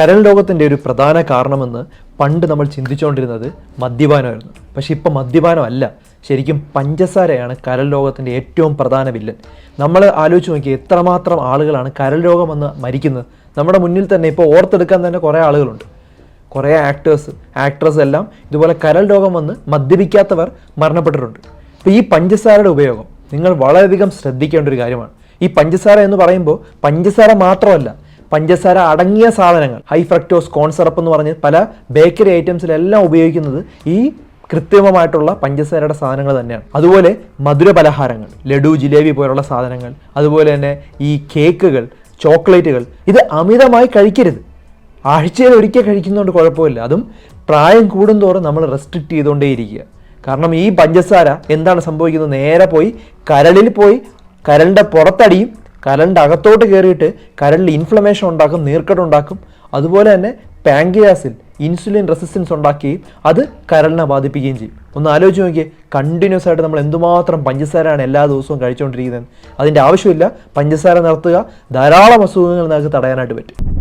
കരൾ രോഗത്തിന്റെ ഒരു പ്രധാന കാരണമെന്ന് പണ്ട് നമ്മൾ ചിന്തിച്ചുകൊണ്ടിരുന്നത് മദ്യപാനമായിരുന്നു. പക്ഷേ ഇപ്പം മദ്യപാനമല്ല ശരിക്കും പഞ്ചസാരയാണ് കരൾ രോഗത്തിന്റെ ഏറ്റവും പ്രധാന വില്ലൻ. നമ്മൾ ആലോചിച്ച് നോക്കി എത്രമാത്രം ആളുകളാണ് കരൾ രോഗം വന്ന് മരിക്കുന്നത്. നമ്മുടെ മുന്നിൽ തന്നെ ഇപ്പോൾ ഓർത്തെടുക്കാൻ തന്നെ കുറേ ആളുകളുണ്ട്. കുറേ ആക്ടേഴ്സ് ആക്ട്രസ് എല്ലാം ഇതുപോലെ കരൾ രോഗം വന്ന് മദ്യപിക്കാത്തവർ മരണപ്പെട്ടിട്ടുണ്ട്. അപ്പോൾ ഈ പഞ്ചസാരയുടെ ഉപയോഗം നിങ്ങൾ വളരെയധികം ശ്രദ്ധിക്കേണ്ട ഒരു കാര്യമാണ്. ഈ പഞ്ചസാര എന്ന് പറയുമ്പോൾ പഞ്ചസാര മാത്രമല്ല പഞ്ചസാര അടങ്ങിയ സാധനങ്ങൾ. ഹൈ ഫ്രക്ടോസ് കോൺ സിറപ്പ് എന്ന് പറഞ്ഞ് പല ബേക്കറി ഐറ്റംസിലെല്ലാം ഉപയോഗിക്കുന്നത് ഈ കൃത്രിമമായിട്ടുള്ള പഞ്ചസാരയുടെ സാധനങ്ങൾ തന്നെയാണ്. അതുപോലെ മധുര പലഹാരങ്ങൾ ലഡു ജിലേബി പോലുള്ള സാധനങ്ങൾ അതുപോലെ തന്നെ ഈ കേക്കുകൾ ചോക്ലേറ്റുകൾ ഇത് അമിതമായി കഴിക്കരുത്. ആഴ്ചയിൽ ഒരിക്കൽ കഴിക്കുന്നതുകൊണ്ട് കുഴപ്പമില്ല. അതും പ്രായം കൂടുന്തോറും നമ്മൾ റെസ്ട്രിക്റ്റ് ചെയ്തുകൊണ്ടേയിരിക്കുക കാരണം ഈ പഞ്ചസാര എന്താണ് സംഭവിക്കുന്നത്? നേരെ പോയി കരളിൽ പോയി കരളിന്റെ പുറത്തടിയും കരളിന്റെ അകത്തോട്ട് കയറിയിട്ട് കരളിൽ ഇൻഫ്ലമേഷൻ ഉണ്ടാക്കും നീർക്കട ഉണ്ടാക്കും. അതുപോലെ തന്നെ പാങ്കിയാസിൽ ഇൻസുലിൻ റെസിസ്റ്റൻസ് ഉണ്ടാക്കുകയും അത് കരളിനെ ബാധിപ്പിക്കുകയും ചെയ്യും. ഒന്ന് ആലോചിച്ച് നോക്കിയേ കണ്ടിന്യൂസ് ആയിട്ട് നമ്മൾ എന്തുമാത്രം പഞ്ചസാരയാണ് എല്ലാ ദിവസവും കഴിച്ചുകൊണ്ടിരിക്കുന്നത്. അതിന്റെ ആവശ്യമില്ല പഞ്ചസാര നിർത്തുക ധാരാളം അസുഖങ്ങൾ നമുക്ക് തടയാനായിട്ട് പറ്റും.